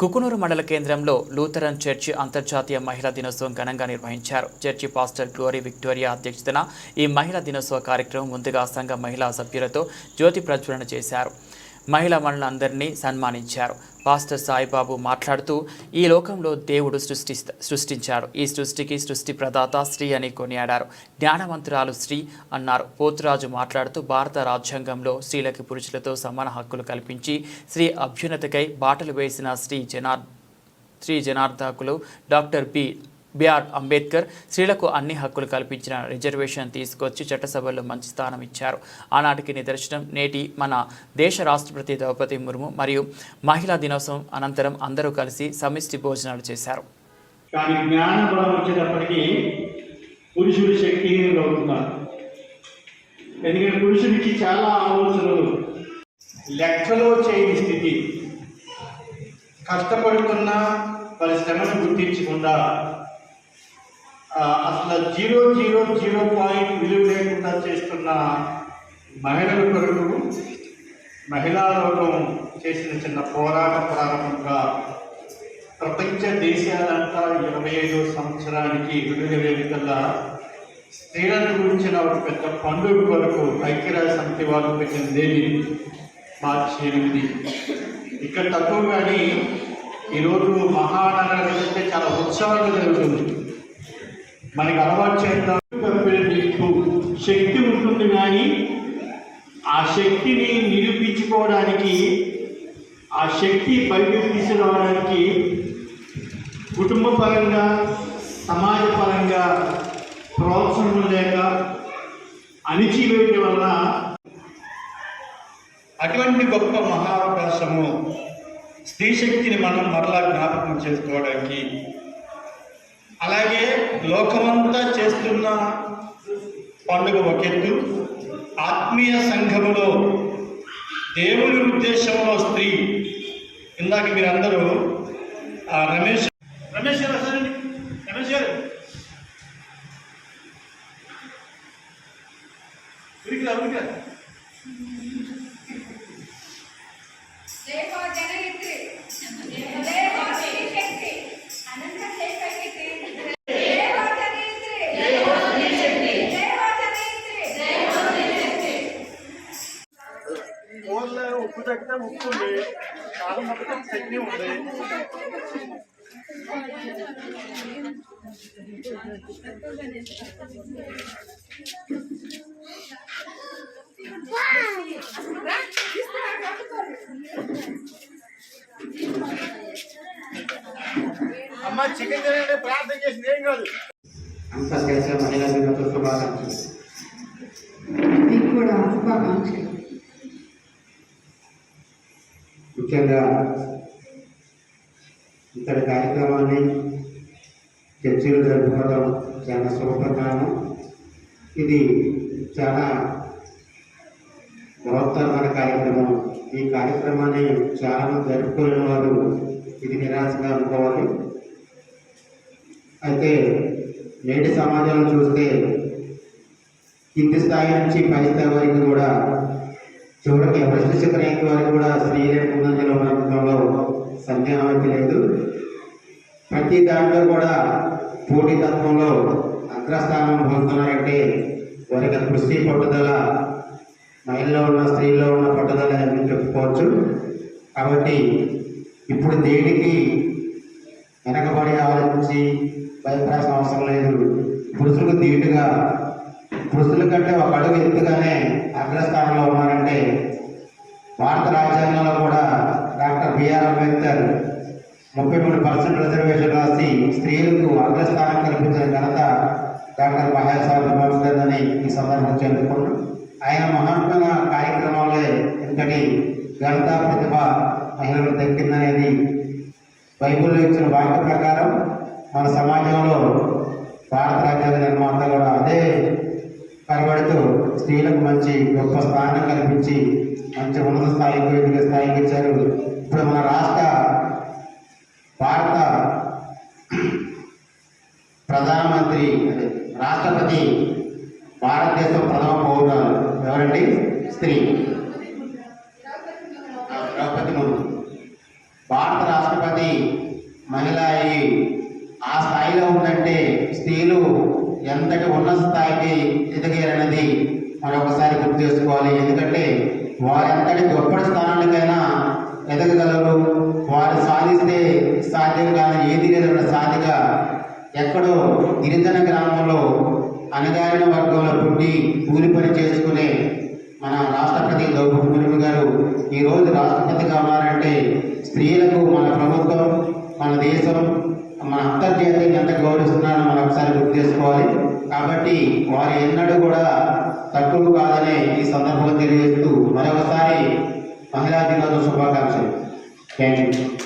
కుకునూరు మండల కేంద్రంలో Lutheran church అంతర్జాతీయ మహిళా దినోత్సవం ఘనంగా నిర్వహించారు. చర్చి పాస్టర్ గ్లోరీ విక్టోరియా అధ్యక్షతన ఈ మహిళా దినోత్సవ కార్యక్రమం ముందుగా సంఘ మహిళా సభ్యులతో జ్యోతి ప్రజ్వలన చేశారు. మహిళా మనులందరినీ సన్మానించారు. పాస్టర్ సాయిబాబు మాట్లాడుతూ ఈ లోకంలో దేవుడు సృష్టి సృష్టించాడు ఈ సృష్టికి సృష్టి ప్రదాత స్త్రీ అని కొనియాడారు. జ్ఞానవంతురాలు శ్రీ అన్నారు. పోతురాజు మాట్లాడుతూ భారత రాజ్యాంగంలో స్త్రీలకి పురుషులతో సమాన హక్కులు కల్పించి స్త్రీ అభ్యున్నతకై బాటలు వేసిన శ్రీ జనార్ శ్రీ జనార్దకులు డాక్టర్ బి. బిఆర్ అంబేద్కర్ స్త్రీలకు అన్ని హక్కులు కల్పించిన రిజర్వేషన్ తీసుకొచ్చి చట్టసభలో మంచి స్థానం ఇచ్చారు. ఆనాటికి నిదర్శనం నేటి మన దేశ రాష్ట్రపతి ద్రౌపది ముర్ము మరియు మహిళా దినోత్సవం అనంతరం అందరూ కలిసి సమిష్టి భోజనాలు చేశారు. కానీ జ్ఞాన బలం వచ్చేటప్పటికి పురుషుడు శక్తిహీనులు అవుతున్నారు ఎందుకంటే పురుషుడికి చాలా ఆలోచనలు లెక్కలో చేయని స్థితి. కష్టపడుతున్న వారి శ్రమను గుర్తించకుండా అసలు జీరో జీరో జీరో పాయింట్ విలువ లేకుండా చేస్తున్న మహిళల కొరకు మహిళా లోకం చేసిన చిన్న పోరాట ప్రారంభంగా ప్రపంచ దేశాలంతా ఇరవై ఐదో సంవత్సరానికి విడుదల వేదికల్లా స్త్రీలను గురించిన ఒక పెద్ద పండుగ కొరకు ఐక్యరాజ్య సమితి వాళ్ళు పెట్టినదేది మార్చి ఎనిమిది. ఇక్కడ తక్కువ కానీ ఈరోజు మహానగరం చాలా ఉత్సవాలు జరుగుతుంది. మనకి అలవాటు చేద్దాం. శక్తి ఉంటుంది కానీ ఆ శక్తిని నిరూపించుకోవడానికి ఆ శక్తి బయటకు తీసుకురావడానికి కుటుంబ పరంగా సమాజ పరంగా ప్రోత్సాహం లేక అణిచివేయటం వలన అటువంటి గొప్ప మహావకాశము స్త్రీ శక్తిని మనం మరలా జ్ఞాపకం చేసుకోవడానికి అలాగే లోకమంతా చేస్తున్న పండుగ ఒక ఎత్తు ఆత్మీయ సంఘములో దేవుని ఉద్దేశంలో స్త్రీ. ఇందాక మీరందరూ ఆ రమేష్ రమేష్ గారు వస్తారండి. రమేష్ గారు. ఉరికిరా ఉరికిరా ఉప్పు తగ్గితే ఉప్పు ఉంది. కారం మొత్తం చట్నీ ఉంది. అమ్మ చికెన్ తినండి ప్రార్థన చేసింది ఏం కాదు. అంతర్జాతీయ మహిళా దినోత్సవ శుభాకాంక్షలు. మీకు కూడా శుభాకాంక్షలు. ముఖ్యంగా ఇక్కడ కార్యక్రమాన్ని చర్చలు జరుపుకోవడం చాలా శుభప్రకారం. ఇది చాలా బృహత్తరమైన కార్యక్రమం. ఈ కార్యక్రమాన్ని చాలా జరుపుకునే వారు ఇది నిరాశగా అనుకోవాలి. అయితే నేటి సమాజంలో చూస్తే కింది స్థాయి నుంచి పై స్థాయి వరకు కూడా చివరికి ప్రశ్నించిన ర్యాంక్ వారికి కూడా స్త్రీ ముందంజలో ఉండడంలో సందేహం లేదు. ప్రతి దాంట్లో కూడా పోటీతత్వంలో అగ్రస్థానం పొందుతున్నారంటే వారికి కృషి పట్టుదల మహిళలో ఉన్న స్త్రీల్లో ఉన్న పట్టుదల అని చెప్పుకోవచ్చు. కాబట్టి ఇప్పుడు దేనికి వెనకబడి ఆలోచించి భయపడాల్సిన అవసరం లేదు. పురుషులకు ధీటుగా పురుషుల కంటే ఒక అడుగు భారత రాజ్యాంగంలో కూడా డాక్టర్ బిఆర్ అంబేద్కర్ ముప్పై మూడు పర్సెంట్ రిజర్వేషన్ రాసి స్త్రీలకు అగ్రస్థానం కల్పించిన ఘనత డాక్టర్ మహేశ్వర అని ఈ సందర్భంగా చెప్పుకుంటూ ఆయన మహాత్మైన కార్యక్రమంలో ఇంతటి ఘనత ప్రతిభ మహిళలకు దక్కిందనేది బైబిల్లో ఇచ్చిన వాక్య ప్రకారం మన సమాజంలో భారత రాజ్యాంగ నిర్మాత కూడా అదే కనబడుతూ స్త్రీలకు మంచి గొప్ప స్థానం కల్పించి మంచి ఉన్నత స్థాయికి ఎదిగే స్థాయికి ఇచ్చారు ఇప్పుడు మన రాష్ట్ర భారత ప్రధానమంత్రి అదే రాష్ట్రపతి భారతదేశం ప్రథమ పౌరులు ఎవరండి? స్త్రీ. ద్రౌపది ముర్ము. భారత రాష్ట్రపతి మహిళ అయి ఆ స్థాయిలో ఉందంటే స్త్రీలు ఎంతటి ఉన్నత స్థాయికి ఎదిగారన్నది మరొకసారి గుర్తు చేసుకోవాలి. ఎందుకంటే వారెంతటి గొప్పటి స్థానానికైనా ఎదగగలరు. వారు సాధిస్తే సాధ్యం కాని ఏది లేదన్న సాధిగా ఎక్కడో గిరిజన గ్రామంలో అణగారిన వర్గంలో పుట్టి కూలి పని చేసుకునే మన రాష్ట్రపతి ద్రౌపది ముర్ము గారు ఈరోజు రాష్ట్రపతిగా ఉన్నారంటే స్త్రీలకు మన ప్రభుత్వం మన దేశం మన అంతర్జాతీయం ఎంత గౌరవిస్తున్నారో మనం ఒకసారి గుర్తు చేసుకోవాలి. కాబట్టి వారు ఎన్నడూ కూడా తక్కువ కాదని ఈ సందర్భంగా తెలియజేస్తూ మరొకసారి మహిళా దినోత్సవ శుభాకాంక్షలు. Thank you.